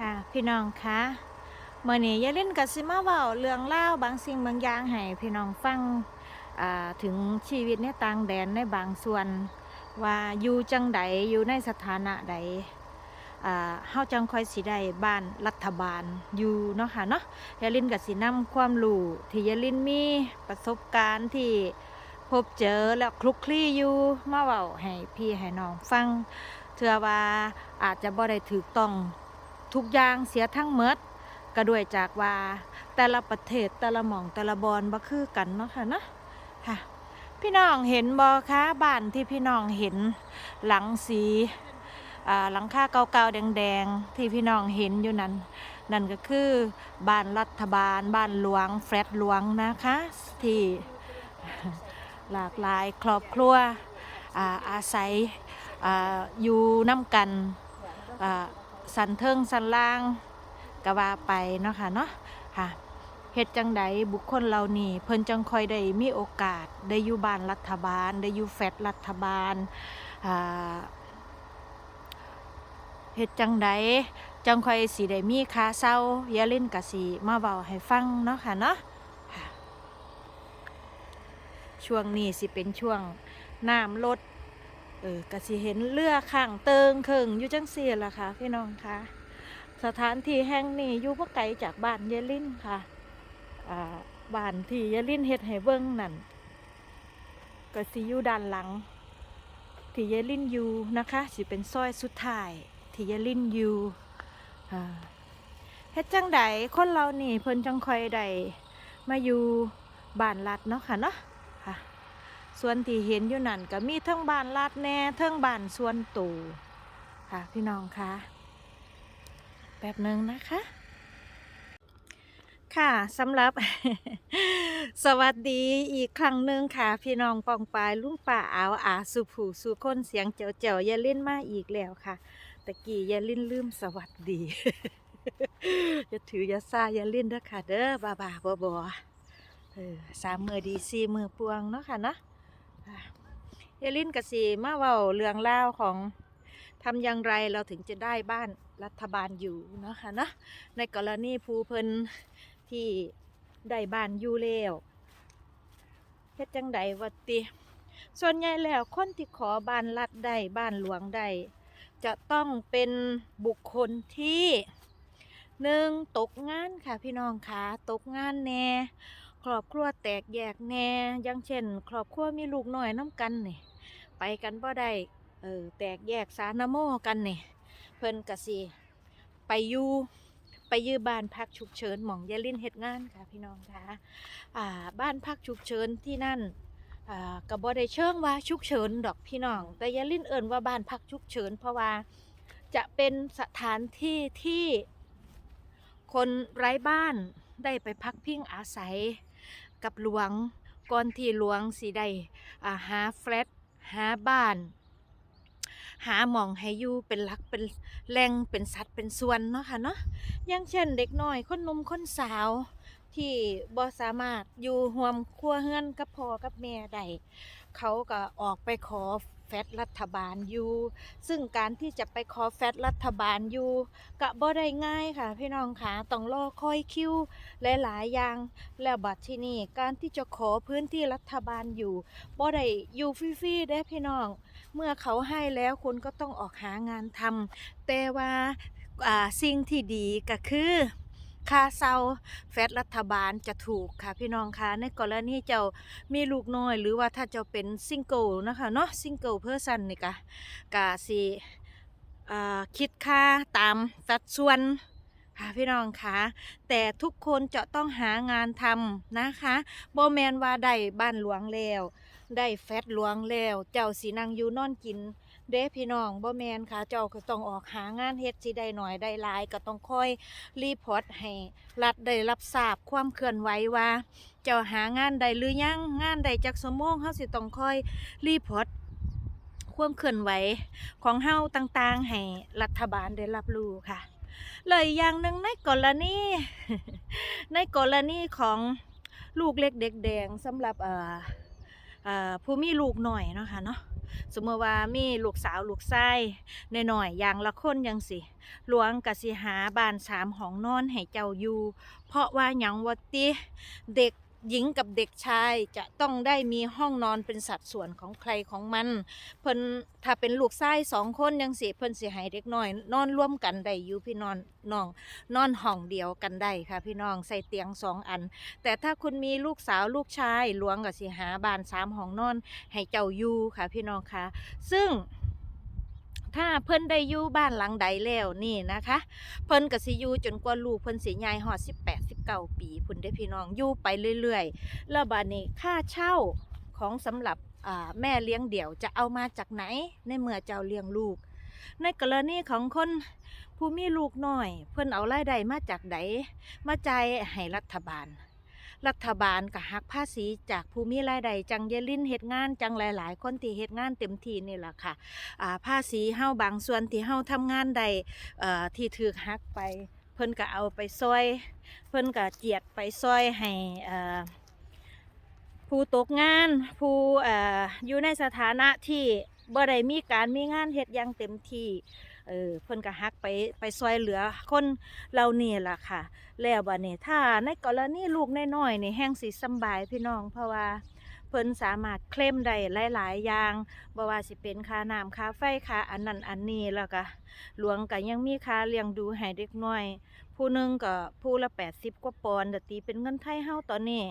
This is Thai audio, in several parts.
ค่ะพี่น้องคะเมื่อนี้ยายลินกับซิมาเว้าเรื่องเล่าบางสิ่งบางอย่างให้พี่น้องฟังถึงชีวิตในต่างแดนในบางส่วน ว่าอยู่จังใดอยู่ในสถานะใดเฮาจังคอยสิได้บ้านรัฐบาลอยู่เนาะค่ะเนาะยายลินกับสินำความรู้ที่ยายลินมีประสบการณ์ที่พบเจอแล้วคลุกคลีอยู่มาเว้าให้พี่ให้น้องฟังเทื่อว่าอาจจะบ่ได้ถูกต้อง ทุกอย่างเสียทั้งเมดก็ด้วยจากว่าแต่ละประเทศแต่ละหม่องแต่ละบอนบ่คือกันเนาะค่ะเนาะค่ะพี่น้องเห็นบ่คะบ้านที่พี่น้องเห็นหลังสีอ่าหลังคาเก่าๆแดงๆ ที่พี่น้องเห็นอยู่นั้น นั่นก็คือบ้านรัฐบาล บ้านหลวง แฟลตหลวงนะคะ ที่หลากหลายครอบครัวอาอาศัยออยู่น้ำกันอ่า สันเทิงสันล่างก็ว่าไปเนาะค่ะเนาะค่ะเฮ็ดจังใดบุคคลเหล่านี้เพิ่นจังคอยได้มีโอกาสได้อยู่บ้านรัฐบาล ได้อยู่แฟดรัฐบาลเฮ็ดจังใดจังคอยสิได้มีคาเศร้าอย่าเล่นกะสิมาเว้าให้ฟังเนาะค่ะเนาะช่วงนี้สิเป็นช่วงน้ำลด เออก็สิเห็นเรือข้างเติงเคิงอยู่จังซี่ล่ะค่ะพี่น้องคะสถานที่แห่งนี้อยู่บ่ไกลจากบ้านเยลินค่ะอ่าบ้านที่เยลินเฮ็ดให้เบิ่งนั่นก็สิอยู่ด้านหลัง ที่เยลินอยู่นะคะสิเป็นซอยสุดท้ายที่เยลินอยู่อ่าเฮ็ดจังใดคนเรานี่เพิ่นจังค่อยได้มาอยู่บ้านรัดเนาะค่ะเนาะ ส่วนที่เห็นอยู่นั่นก็มีทั้งบ้านลาดแน่ทั้งบ้านส่วนตูค่ะพี่น้องคะแป๊บหนึ่งนะคะ ค่ะสำหรับ สวัสดีอีกครั้งหนึ่งค่ะ พี่น้องปองปายลุงป่าอาวอาสุผูสุคนเสียงเจ๋วเจ๋วๆอย่าเล่นมาอีกแล้วค่ะตะกี้อย่าลินลืมสวัสดีจะถือยาซาอย่าลินเด้อค่ะเด้อบาบาบอบอเออสามมือดีสี่มือปวงเนาะค่ะเนาะ เอลินกสีมาเว้าเรื่องเล่าของทำอย่างไรเราถึงจะได้บ้านรัฐบาลอยู่เนาะคะนะในกรณีภูเพิ่นที่ได้บ้านอยู่แล้วเฮ็ดจังใดวัติส่วนใหญ่แล้วคนที่ขอบ้านรัฐได้บ้านหลวงได้จะต้องเป็นบุคคลที่หนึ่งตกงานค่ะพี่น้องคะตกงานแน่ ครอบครัวแตกแยกแน่อยังเช่น ครอบครัวมีลูกน้อยน้ำกันนี่ไปกันบ่ได้เออแตกแยกสานโมกันนี่เพิ่นกะสิไปอยู่ไปยื้อบ้านพักฉุกเฉินหม่องยายลินเฮ็ดงานค่ะพี่น้องคะอ่าบ้านพักฉุกเฉินที่นั่นอ่าก็บ่ได้เชิงว่าฉุกเฉินดอกพี่น้อง แต่ยายลินเอิ่นว่าบ้านพักฉุกเฉิน เพราะว่าจะเป็นสถานที่ที่คนไร้บ้านได้ไปพักพิงอาศัย กับหลวง ก่อนที่หลวงสิได้หาแฟลตหาบ้าน หาหมองให้อยู่เป็นหลักเป็นแรงเป็นสัตว์เป็นส่วนเนาะค่ะเนาะอย่างเช่นเด็กน้อยคนนุ่มคนสาวที่บ่สามารถอยู่ห่วมครัวเฮือนกับพ่อกับแม่ได้เขาก็ออกไปขอ แฟตรัฐบาลอยู่ ซึ่งการที่จะไปขอแฟตรัฐบาลอยู่ก็บ่ได้ง่ายค่ะ พี่น้องค่ะต้องรอคอยคิวหลายๆอย่าง แล้วบัดที่นี่การที่จะขอพื้นที่รัฐบาลอยู่บ่ได้อยู่ฟรีๆได้พี่น้อง เมื่อเขาให้แล้วคุณก็ต้องออกหางานทำแต่ว่าสิ่งที่ดีก็คือ ค่าเซาแฟดรัฐบาลจะถูกค่ะพี่น้องคะในกรณีเจ้ามีลูกน้อย หรือว่าถ้าเจ้าเป็นซิงเกิลนะคะเนาะซิงเกิลเพอร์ซันนี่กะกะสิอ่าคิดค่าตามสัดส่วนค่ะพี่น้องคะแต่ทุกคนจะต้องหางานทำนะคะโบแมนว่าได้บ้านหลวงแล้ว ได้แฟตหลวงแล้ว เจ้าสีนางอยู่นอนกิน เด้พี่น้องบ่แมนค่ะ เจ้าก็ต้องออกหางานเฮ็ดสิได้หน่อยได้หลาย ก็ต้องคอยรีพอร์ตให้รัฐได้รับทราบความเคลื่อนไหวว่า เจ้าหางานใดหรือยังงานใดจักสมองเฮาสิต้องคอยรีพอร์ตความเคลื่อนไหวของเฮาต่างๆ ให้รัฐบาลได้รับรู้ค่ะ เลยอย่างหนึ่งในกรณี ในกรณีของลูกเล็กเด็กแดงสำหรับเอ่อ ผู้มีลูกหน่อยเนาะค่ะเนาะสมมติว่ามีลูกสาวลูกชายหน่อยๆอย่างละคนยังสิหลวงกสิหาบ้านสามห้องนอนให้เจ้าอยู่ เพราะว่าหยังวัติเด็ก หญิงกับเด็กชายจะต้องได้มีห้องนอนเป็นสัดส่วนของใครของมัน เพิ่นถ้าเป็นลูกชายสองคนยังสิเพิ่นสิให้เด็กน้อย นอนร่วมกันได้อยู่พี่นอนน้องนอนห้องเดียวกันได้ค่ะ พี่น้องใส่เตียงสองอัน แต่ถ้าคุณมีลูกสาวลูกชายหลวงกับสิหาบ้านสามห้องนอนให้เจ้าอยู่ค่ะ พี่น้องคะซึ่ง ถ้าเพิ่นได้อยู่บ้านหลังใดแล้วนี่นะคะ เพิ่นก็สิอยู่จนกว่าลูกเพิ่นสิใหญ่ฮอด18 19ปีพุ่นได้พี่น้องอยู่ไปเรื่อยๆ แล้วบัดนี้ค่าเช่าของสำหรับแม่เลี้ยงเดี่ยวจะเอามาจากไหนในเมื่อเจ้าเลี้ยงลูก ในกรณีของคนผู้มีลูกน้อย เพิ่นเอารายได้มาจากไหนมาจ่ายให้รัฐบาล รัฐบาลก็หักภาษีจากผู้มีรายได้จังเยลินเฮ็ดงานจังหลาย ๆ คนที่เฮ็ดงานเต็มที่นี่แหละค่ะอ่าภาษีเฮาบางส่วนที่เฮาทำงานใดเอ่อที่ถูกหักไป เพิ่นก็เอาไปซอย เพิ่นก็เจียดไปซอยให้เอ่อผู้ตกงานผู้เอ่ออยู่ในสถานะที่บ่ได้มีการมีงานเฮ็ดอย่างเต็มที่ เออเพิ่นก็หักไปไปซอยเหลือคนเหล่านี้ล่ะค่ะ แล้วบัดนี้ถ้าในกรณีลูกน้อยๆนี่แห้งสิสบายพี่น้องเพราะว่าเพิ่นสามารถเคลมได้หลาย ๆ อย่างบ่ว่าสิเป็นค่าน้ำค่าไฟค่าอันนั้นอันนี้แล้วก็หลวงก็ยังมีค่าเลี้ยงดูให้เด็กน้อย ผู้นึงก็ผู้ละ 80 กว่าปอนด์ตีเป็นเงินไทยเฮาตอนนี้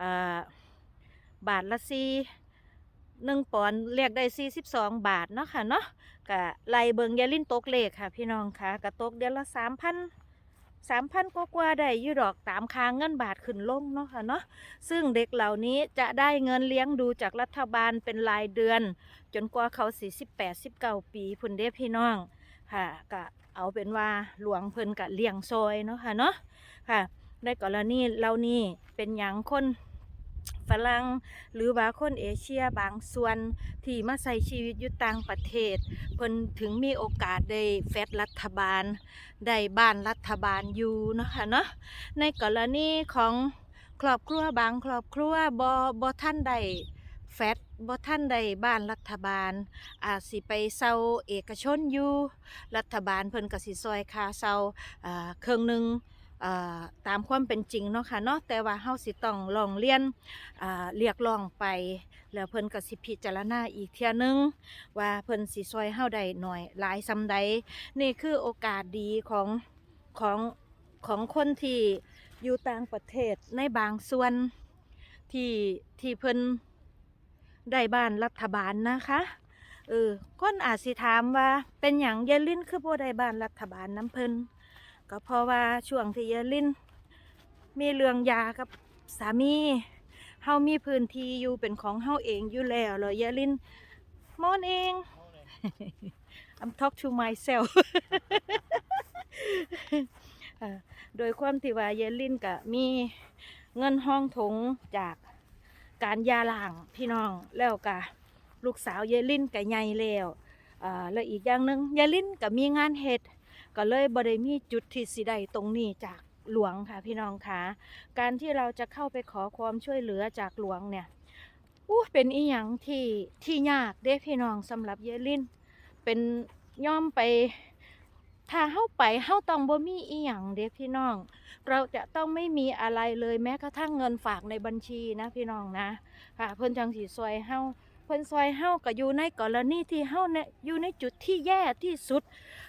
อ่าบาทละ4 1ปอนด์เรียกได้42บาทเนาะค่ะเนาะก็ไลเบิงยาลิ้นตกเลขค่ะ พี่น้องค่ะก็ตกเดือนละ3,000สามพันกว่าได้ยี่ดอกตามค้างเงินบาทขึ้นลงเนาะค่ะเนาะซึ่งเด็กเหล่านี้จะได้เงินเลี้ยงดูจากรัฐบาลเป็นรายเดือน จนกว่าเขาสี่สิบแปดสิบเก้าปีพุ่นเด้พี่น้องค่ะก็เอาเป็นว่าหลวงเพิ่นกะเลี้ยงซอยเนาะค่ะเนาะค่ะในกรณีเหล่านี้เป็นอย่างคน ฝรั่งหรือว่าคนเอเชียบางส่วนที่มาใช้ชีวิตอยู่ต่างประเทศ เพิ่นถึงมีโอกาสได้แฟดรัฐบาล ได้บ้านรัฐบาลอยู่เนาะคะเนาะในกรณีของครอบครัวบางครอบครัวบ่บ่ท่านได้แฟดบ่ท่านได้บ้านรัฐบาล อาจสิไปเซาเอกชนอยู่ รัฐบาลเพิ่นก็สิซอยค่าเซาอ่าเครื่องหนึงอ่า ตามความเป็นจริงเนาะค่ะเนาะแต่ว่าเฮาสิต้องลองเรียนเรียกร้องไป แล้วเพิ่นก็สิพิจารณาอีกเที่ยนึง ว่าเพิ่นสิซอยเฮาได้หน่อยหลายซำใดนี่คือโอกาสดีของของของคนที่อยู่ต่างประเทศในบางส่วนที่ที่เพิ่นได้บ้านรัฐบาลนะคะเออคนอาจสิถามว่าเป็นอย่างยายลินคือบ่ได้บ้านรัฐบาลน้ำเพิ่น ก็เพราะว่าช่วงที่ยายลินมีเรื่องยากับสามีเฮามีพื้นที่อยู่เป็นของเฮาเองอยู่แล้วเลยยายลินมอนเอง I'm talk to myself โดยความที่ว่าเยลินก็มีเงินห้องถงจากการยาล่างพี่น้องแล้วก็ลูกสาวเยลินก็ใหญ่แล้วอ่าแล้วอีกอย่างหนึ่งเยลินก็มีงานเฮ็ด ก็เลยบ่ได้มีจุดที่สิได้ตรงนี้จากหลวงค่ะพี่น้องค่ะการที่เราจะเข้าไปขอความช่วยเหลือจากหลวงเนี่ยอู้เป็นอีหยังที่ที่ยากเด้พี่น้องสำหรับเยลินเป็นย่อมไปถ้าเฮาไปเฮาต้องบ่มีอีหยังเด้พี่น้อง เราจะต้องไม่มีอะไรเลยแม้กระทั่งเงินฝากในบัญชีนะพี่น้องนะค่ะเพิ่นจังสิซอยเฮา เพิ่นซอยเฮาก็อยู่ในกรณีที่เฮาเนี่ยอยู่ในจุดที่แย่ที่สุด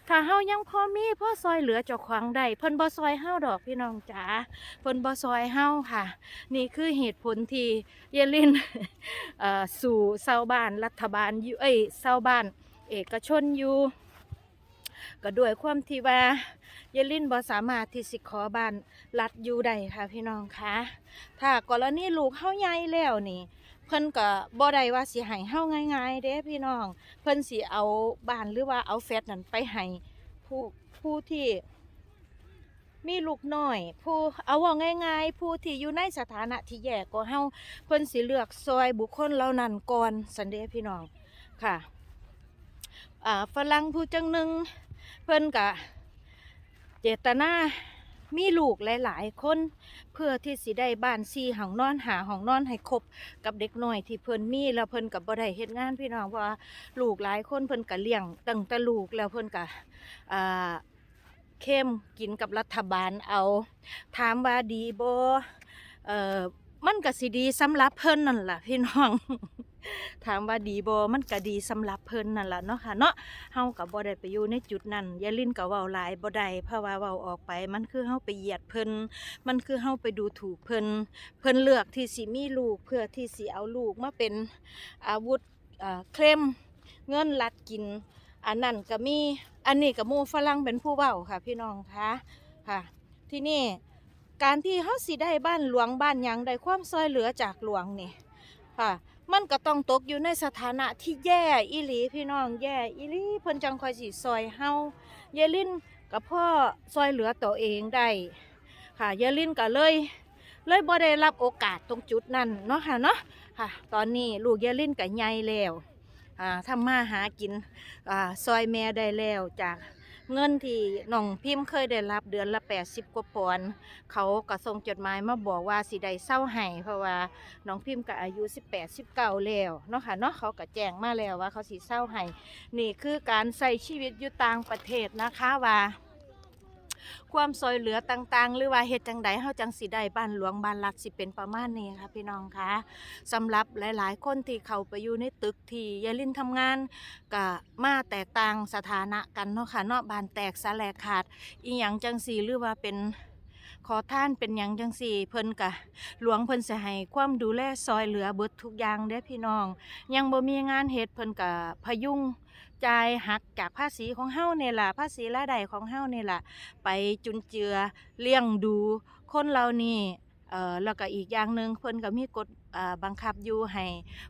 ถ้าเฮายังพอมีพอซอยเหลือเจ้าของได้เพิ่นบ่ซอยเฮาดอกพี่น้องจ๋าเพิ่นบ่ซอยเฮาค่ะ นี่คือเหตุผลที่เยลินเอ่อสู่เซาบ้านรัฐบาลอยู่เอ้ยเซาบ้าน เอกชนอยู่ก็ด้วยความที่ว่าเยลินบ่สามารถที่สิขอบ้านรัดอยู่ได้ค่ะพี่น้องคะถ้ากรณีลูกเฮาใหญ่แล้วนี่ พิ่นก็บ่ได้ว่าสิให้เฮาง่าย ๆ เด้พี่น้อง เพิ่นสิเอาบ้านหรือว่าเอาแฟตนั้นไปให้ผู้ผู้ที่มีลูกน้อย ผู้เอาว่าง่าย ๆ ผู้ที่อยู่ในสถานะที่แย่กว่าเฮาเพิ่นสิเลือกซอยบุคคลเหล่านั้นก่อนสันเด้พี่น้องค่ะอ่าฝรั่งผู้จังหนึ่งเพิ่นกะเจตนา มีลูกหลาย ๆ คน เพื่อที่สิได้บ้านซีห้องนอนหาห้องนอนให้ครบกับเด็กน้อยที่เพิ่นมีแล้วเพิ่นก็บ่ได้เฮ็ดงานพี่น้องเพราะว่าลูกหลายคนเพิ่นก็เลี้ยงตั้งแต่ลูกแล้วเพิ่นก็อ่าเข้มกินกับรัฐบาลเอา ถามว่าดีบ่เอ่อมันก็สิดีสำหรับเพิ่นนั่นล่ะพี่น้อง ถามว่าดีบ่มันก็ดีสำหรับเพิ่นนั่นล่ะเนาะค่ะเนาะเฮาก็บ่ได้ไปอยู่ในจุดนั้นยายลินก็เว้าหลายบ่ได้เพราะว่าเว้าออกไป มันคือเฮาไปเหยียดเพิ่นมันคือเฮาไปดูถูกเพิ่นเพิ่นเลือกที่สิมีลูก เพื่อที่สิเอาลูกมาเป็นอาวุธอ่าเคลมเงินลัดกิน อันนั้นก็มีอันนี้ก็มู่ฝรั่งเป็นผู้เว้าค่ะ พี่น้องคะค่ะ ที่นี่การที่เฮาสิได้บ้านหลวงบ้านยังได้ความช่วยเหลือจากหลวงนี่ ค่ะ มันก็ต้องตกอยู่ในสถานะที่แย่อีหลีพี่น้องแย่อีหลีเพิ่นจังคอยสิซอยเฮายายลินกับพ่อซอยเหลือตัวเองได้ค่ะยายลินก็เลย เลยบ่ได้รับโอกาสตรงจุดนั้นเนาะค่ะเนาะค่ะ ตอนนี้ลูกยายลินก็ใหญ่แล้วอ่าทำมาหากินอ่าซอยแม่ได้แล้วจาก เงินที่น้องพิมพ์เคยได้รับเดือนละ 80 กว่าปอนด์เขาก็ส่งจดหมายมาบอกว่าสิได้เศร้าให้เพราะว่าน้องพิมพ์ก็อายุ 18 19แล้วเนาะค่ะเนาะเขาก็แจ้งมาแล้วว่าเขาสิเศร้าให้นี่คือการใส่ชีวิตอยู่ต่างประเทศนะคะว่า ความซอยเหลือต่างๆ หรือว่าเฮ็ดจังใดเฮาจังสิได้บ้านหลวงบ้านรัฐสิเป็นประมาณนี้ค่ะพี่น้องคะสำหรับหลายๆ คนที่เขาไปอยู่ในตึกที่ยายลินทำงานก็มาแตกต่างสถานะกันเนาะค่ะเนาะบ้านแตกสลายขาดอีหยังจังสีหรือว่าเป็น ขอท่านเป็นหยังจังสี่เพิ่นกะ หลวงเพิ่นสิให้ความดูแลซอยเหลือเบิดทุกอย่างเด้อพี่น้อง ยังบ่มีงานเฮ็ดเพิ่นกะพยุงจ่ายหักจากภาษีของเฮาเนี่ยล่ะภาษีรายได้ของเฮาเนี่ยล่ะไปจุนเจือเลี้ยงดูคนเหล่านี้เอ่อแล้วก็อีกอย่างหนึ่งเพิ่นก็มีกฎบังคับอยู่ให้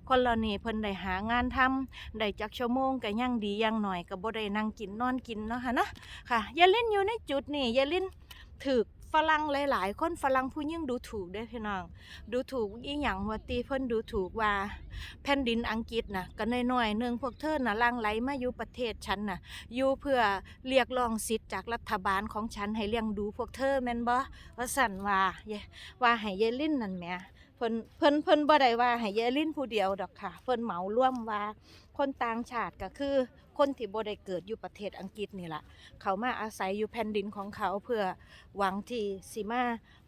คนเหล่านี้เพิ่นได้หางานทำได้จักชั่วโมงก็ยังดีย่างหน่อยก็บ่ได้นั่งกินนอนกินเนาะค่ะเนาะค่ะ อย่าเล่นอยู่ในจุดนี้อย่าเล่นถึก ฝรั่งหลายๆ คนฝรั่งผู้ยิ่งดูถูกด้อพี่น้อง ดูถูกอีหยังว่าตีเพิ่นดูถูกว่า แผ่นดินอังกฤษนะก็น้อยๆหนึงพวกเธอน่ะลังไหลมาอยู่ประเทศฉันน่ะอยู่เพื่อเรียกร้องสิทธิ์จากรัฐบาลของฉันให้เลี้ยงดูพวกเธอแม่นบ่ว่าสั่นว่าเยว่าให้ยายลินนั่นแหมเพิ่นเพิ่นเพิ่นบ่ได้ว่าให้ยายลินผู้เดียวดอกค่ะ เพิ่นเหมาร่วมว่าคนต่างชาติก็คือ คนที่บ่ได้เกิดอยู่ประเทศอังกฤษนี่ละเขามาอาศัยอยู่แผ่นดินของเขาเพื่อหวังที่สิมา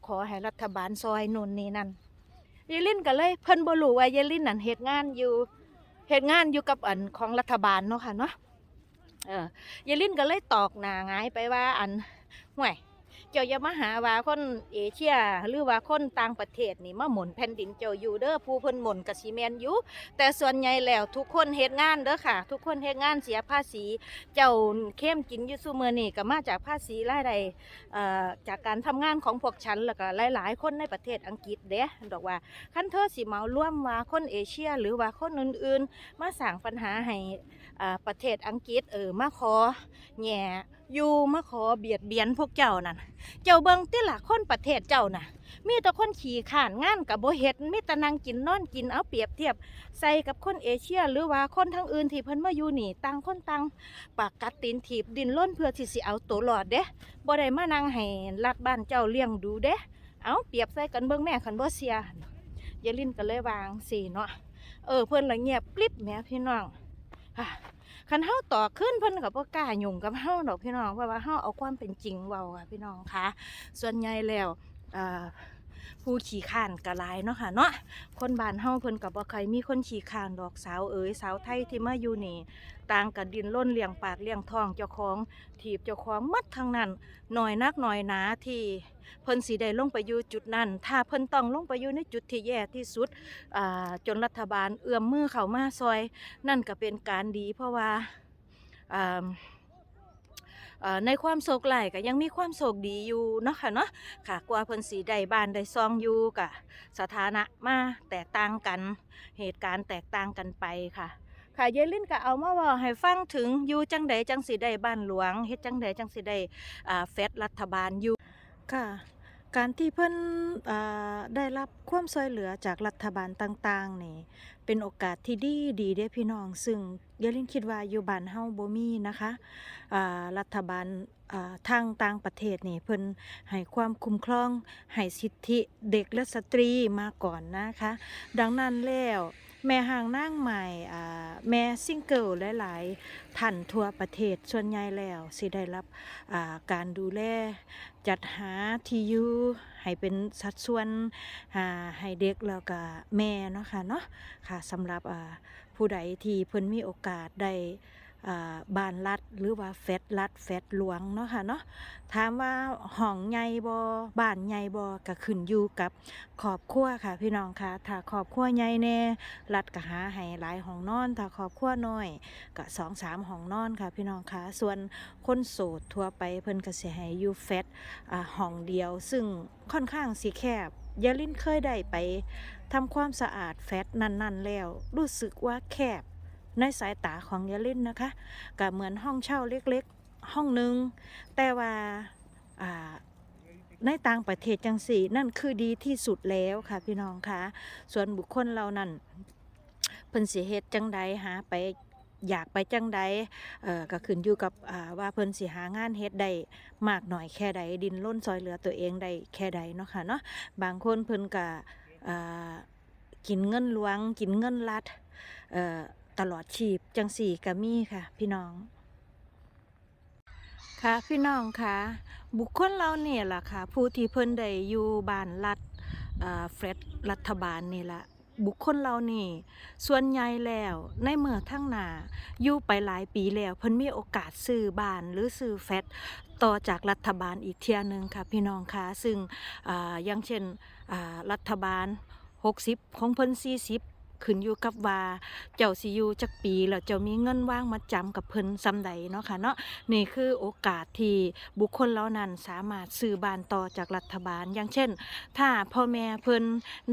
ขอให้รัฐบาลซอยนู่นนี่นั่นยายลินก็เลยเพิ่นบ่รู้ว่ายายลินนั่นเฮ็ดงานอยู่เฮ็ดงานอยู่กับอันของรัฐบาลเนาะค่ะเนาะเออยายลินก็เลยตอกหน้าหงายไปว่าอันห่วย เจ้าอย่ามาหาว่าคนเอเชีย หรือว่าคนต่างประเทศนี่มาหมุนแผ่นดินเจ้าอยู่เด้อผู้เพิ่นหมุนก็สิแมนอยู่แต่ส่วนใหญ่แล้วทุกคนเฮ็ดงานเด้อค่ะ ทุกคนเฮ็ดงานเสียภาษี เจ้าเข้มกินอยู่ซุมื้อนี่ก็มาจากภาษีรายได้เอ่อจากการทำงานของพวกฉันแล้วก็หลาย ๆ คนในประเทศอังกฤษเด้ดอกว่าคันเธอสิเหมาร่วมว่าคนเอเชีย หรือว่าคนอื่นๆ มาสร้างปัญหาให้ ประเทศอังกฤษเออมาขอแหย่อยู่มาขอเบียดเบียนพวกเจ้านั่นเจ้าเบิงติละคนประเทศเจ้าน่ะ มีแต่คนขี่ข้านงานกับโบเฮ็ดมีแต่นั่งกินนอนกินเอาเปรียบเทียบ ใส่กับคนเอเชีย หรือว่าคนทั้งอื่นที่เพิ่นมาอยู่นี่ต่างคนต่างปากกัดตีนถีบดินล้นเพื่อที่สิเอาตัวรอดเด้บ่ได้มานั่งให้รัฐบ้านเจ้าเลี้ยงดูเด้เอาเปรียบใส่กันเบิงแม่คันบ่เสียยายลินก็เลยวางสิเนาะเออเพิ่นละเงียบกริบแม่พี่น้อง อะคันเฮาต่อขึ้นเพิ่นกับ่กล้ายุ่งกับเฮาดอกพี่น้องเพราะว่าเฮาเอาความเป็นจริงเว้าค่ะพี่น้องคะส่วนใหญ่แล้วอ่า ผู้ขี่ข้านก็หลายเนาะค่ะเนาะคนบ้านเฮาเพิ่นกับบ่ใครมีคนขี่ข้างดอกสาวเอ๋ยสาวไทยที่มาอยู่นี่ต่างกันดินล้นเลี้ยงปากเลี้ยงท้องเจ้าของถีบเจ้าของมัดทั้งนั้นหน่อยนักหน่อยหนาที่เพิ่นสิได้ลงไปอยู่จุดนั้น ถ้าเพิ่นต้องลงไปอยู่ในจุดที่แย่ที่สุดอ่าจนรัฐบาลเอื้อมมือเข้ามาซอย นั่นก็เป็นการดีเพราะว่าอ่า ในความโศกหลายก็ยังมีความโศกดีอยู่เนาะค่ะเนาะค่ะกว่าเพิ่นสีได้บ้านได้ซองอยู่กะสถานะมาแตกต่างกันเหตุการณ์แตกต่างกันไปค่ะค่ะยายลินก็เอามาว่าให้ฟังถึงอยู่จังใดจังสีได้บ้านหลวงเฮ็ดจังใดจังสีได้อ่าเฟดรัฐบาลอยู่ค่ะ การที่เพิ่นอ่าได้รับความช่วยเหลือจากรัฐบาลต่างๆนี่เป็นโอกาสที่ดีดีเด้พี่น้อง ซึ่งยายลินคิดว่าอยู่บ้านเฮาบ่มีนะคะรัฐบาลทางต่างประเทศนี่เพิ่นให้ความคุ้มครองให้สิทธิเด็กและสตรีมาก่อนนะคะ ดังนั้นแล้ว แม่ห่างนั่งใหม่แม่ซิงเกิลหลายๆท่านทั่วประเทศส่วนใหญ่แล้วสิได้รับการดูแลจัดหาที่อยู่ให้เป็นสัดส่วนให้เด็กแล้วก็แม่เนาะค่ะเนาะค่ะสำหรับผู้ใดที่เพิ่นมีโอกาสได้ บานรัฐหรือว่าแฟดรัฐแฟดหลวงเนาะค่ะเนาะถามว่าห้องใหญ่บ่บ้านใหญ่บ่ก็ขึ้นอยู่กับครอบครัวค่ะ พี่น้องค่ะ ถ้าครอบครัวใหญ่แน่รัฐก็หาให้หลายห้องนอน ถ้าครอบครัวน้อยก็สองสามห้องนอนค่ะ พี่น้องค่ะ ส่วนคนโสดทั่วไปเพิ่นก็สิให้อยู่แฟดห้องเดียว ซึ่งค่อนข้างสีแคบยาลินเคยได้ไปทำความสะอาดแฟตนั่น ๆ แล้ว รู้สึกว่าแคบ ในสายตาของยาลินนะคะก็เหมือนห้องเช่าเล็กๆ ห้องหนึ่งแต่ว่าในต่างประเทศจังสี่นั่นคือดีที่สุดแล้วค่ะพี่น้องคะส่วนบุคคลเรานั่นเพิ่นสิเฮ็ดจังใดหาไปอยากไปจังใดก็ขึ้นอยู่กับว่าเพิ่นสิหางานเฮ็ดได้มากหน่อยแค่ใดดินล้นซอยเหลือตัวเองได้แค่ใดเนาะค่ะเนาะบางคนเพิ่นก็กินเงินหลวง กินเงินรัฐเอ่อ ตลอดชีพจังสี่ก็มีค่ะ พี่น้อง ค่ะพี่น้องค่ะบุคคลเราเนี่ยล่ะค่ะ ผู้ที่เพิ่นได้อยู่บ้านรัฐเฟรดรัฐบาลนี่ละบุคคลเรานี่ ส่วนใหญ่แล้วในเมื่อทั้งหนาอยู่ไปหลายปีแล้วเพิ่นมีโอกาสซื้อบ้านหรือซื้อแฟลตต่อจากรัฐบาลอีกเที่ยหนึ่งค่ะ พี่น้องค่ะซึ่งออย่างเช่นรัฐบาล 60 ของเพิ่น40 ขึ้นอยู่กับว่าเจ้าสิอยู่จักปีแล้วเจ้ามีเงินว่างมาจำกับเพิ่นซำใดเนาะค่ะเนาะนี่คือโอกาสที่บุคคลเหล่านั้นสามารถซื้อบ้านต่อจากรัฐบาล อย่างเช่น ถ้าพ่อแม่เพิ่น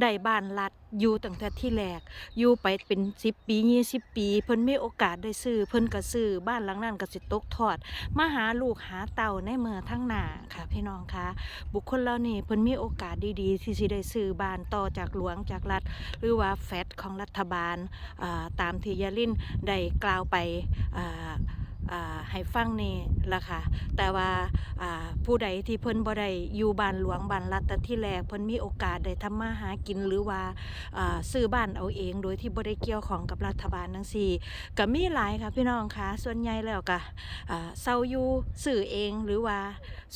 ได้บ้านรัฐ อยู่ตั้งแต่ที่แรกอยู่ไปเป็น10ปี20ปี เพิ่นไมีโอกาสได้ซื้อเพิ่นก็ซื้อบ้านหลังนั้นก็สิตกทอดมาหาลูกหาเต่าในเมืองทั้งหนาค่ะพี่น้องคะบุคคลเหล่านี้เพิ่นมีโอกาสดีๆที่สิได้ซื้อบ้านต่อจากหลวงจากรัฐ หรือว่าแฟดของรัฐบาลาตามที่ยาลินได้กล่าวไปอ่าอ่า ให้ฟังนี่ล่ะค่ะ แต่ว่าผู้ใดที่เพิ่นบ่ได้อยู่บ้านหลวงบ้านรัฐแต่ที่แรกเพิ่นมีโอกาสได้ทำมาหากินหรือว่าซื้อบ้านเอาเองโดยที่บ่ได้เกี่ยวของกับรัฐบาลทั้งสี่ก็มีหลายค่ะพี่น้องค่ะส่วนใหญ่แล้วก็เซาอยู่ซื้อเองหรือว่า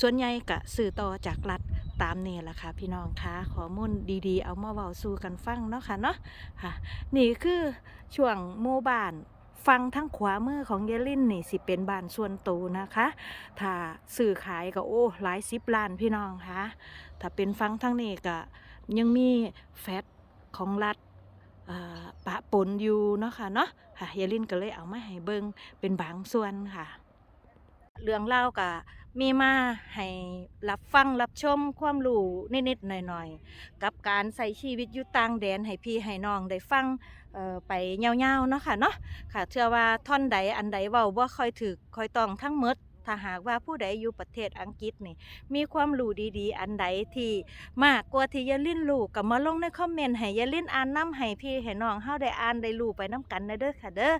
ส่วนใหญ่ก็ซื้อต่อจากรัฐตามนี่แหละค่ะพี่น้องคะขอมูลดีๆ เอามาเว้าสู่กันฟังเนาะค่ะเนาะค่ะนี่คือช่วงหมู่บ้าน ฟังทั้งขวามือของเยลินนี่สิเป็นบ้านส่วนตัวนะคะ ถ้าสื่อขายก็โอ้หลายสิบล้านพี่น้องคะถ้าเป็นฟังทั้งนี้ก็ยังมีแฟตของรัฐอ่าปะปนอยู่เนาะค่ะเนาะค่ะเยลินก็เลยเอามาให้เบิงเป็นบางส่วนค่ะ เรื่องเล่ากับ มีมาให้รับฟังรับชมความรู้นิดๆหน่อยๆ กับการใส่ชีวิตอยู่ต่างแดนให้พี่ให้น้องได้ฟังไปยาวๆเนาะค่ะเนาะค่ะเชื่อว่าท่อนใดอันใดเว้าบ่ค่อยถึกค่อยต้องทั้งหมด ถ้าหากว่าผู้ใดอยู่ประเทศอังกฤษนี่มีความรู้ดีๆ อันใดที่มากกว่าที่ยาลินรู้ก็มาลงในคอมเมนต์ให้ยาลินอ่านนํให้พี่ให้น้องเฮาได้อ่านได้รู้ไปนํกันนะเด้อค่ะเด้อ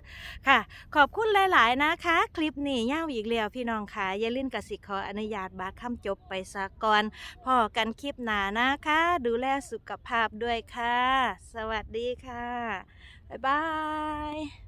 ค่ะ ขอบคุณหลายๆนะคะ คลิปนี้ยาวอีกแล้วพี่น้องค่ะยาลินกสิขออนุญาตบาดคำจบไปซะก่อนพอกันคลิปหน้านะคะ ดูแลสุขภาพด้วยค่ะ สวัสดีค่ะ บ๊ายบาย